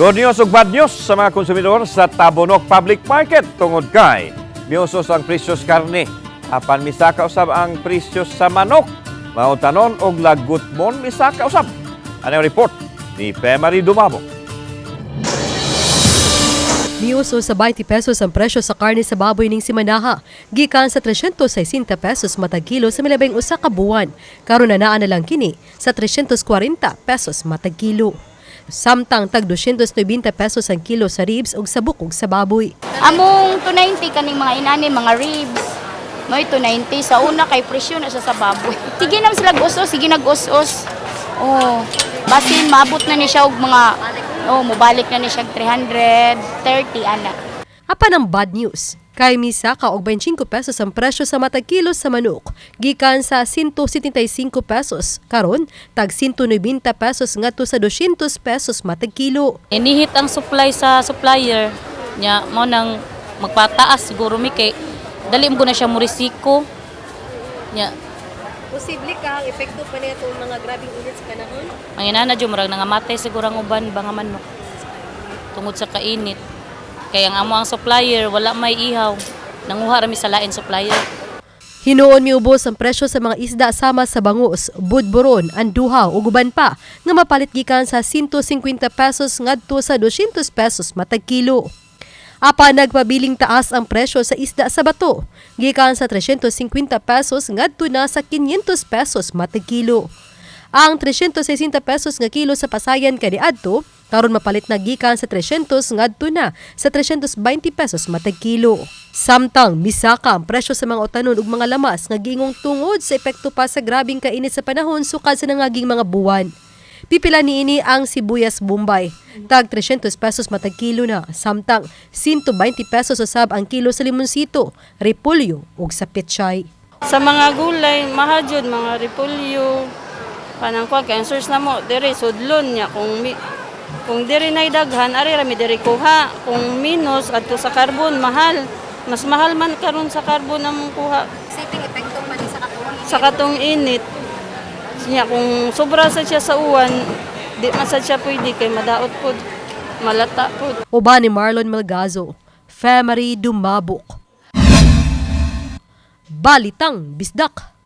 Good news ug bad news sa mga konsumidor sa Tabonok Public Market tungod kay miusos ang presyos karne apan misaka usab ang presyos sa manok. Mautanon og lagutmon misaka usab. Ano ang report ni Pemari Dumabo. Miuso sa 20 pesos ang presyo sa karne sa baboy ning simanaha, gikan sa 360 pesos matag kilo sa milabing usa ka buwan. Karon na naa na lang kini sa 340 pesos matag kilo. Samtang tag 290 pesos ang kilo sa ribs ug sa bukog sa baboy. Among 290 kaning mga inani, mga ribs. May 290 sa una kay presyo na siya sa baboy. Sige na sila gusos, sige na gusos. Oh, basin maabot na ni siya og mga oh, mubalik na ni siya og 330 ana. Apan ang bad news, kay misa ka og 25 pesos ang presyo sa matag kilo sa manok, gikan sa 175 pesos, karon tag 190 pesos ngadto sa 200 pesos matag kilo. Inihit ang supply sa supplier nya mo nang magpataas siguro mi kay dali mo na siya murisiko nya Posible ka ang epekto pa niya itong mga grabing init sa panahon? ang inana jud murag nangamatay siguro ang uban ba nga manok tungod sa kainit kay ang amo ang supplier wala may ihaw nanguha rami sa lain supplier Hinuon miubos ang presyo sa mga isda sama sa bangus, budburon, anduhaw ug uban pa nga mapalit gikan sa 150 pesos ngadto sa 200 pesos matag kilo. Apa nagpabiling taas ang presyo sa isda sa bato, gikan sa 350 pesos ngadto na sa 500 pesos matag kilo. Ang 360 pesos nga kilo sa pasayan kaniadto karon mapalit na gikan sa 300 ngadto na sa 320 pesos matag kilo. Samtang misaka ang presyo sa mga utanon ug mga lamas nga gingong tungod sa epekto pa sa grabing kainit sa panahon sukad sa nangaging mga buwan. Pipila niini ang sibuyas Bombay. Tag 300 pesos matag kilo na, samtang 120 pesos usab ang kilo sa limonsito, repolyo ug sa petchay. Sa mga gulay, mahadjud, mga repolyo, kanang kuha, kaya ang source na mo, diri, sudlon niya, kung, mi, kung diri na daghan, ari rami diri kuha, kung minus, adto sa carbon, mahal. Mas mahal man karon sa carbon ang kuha. Sa katong init. Siya, kung sobra sa siya sa uwan, di masad siya pwede, kay madaot po, malata po. Uban ni Marlon Melgazo, Femery Dumabok. Balitang Bisdak.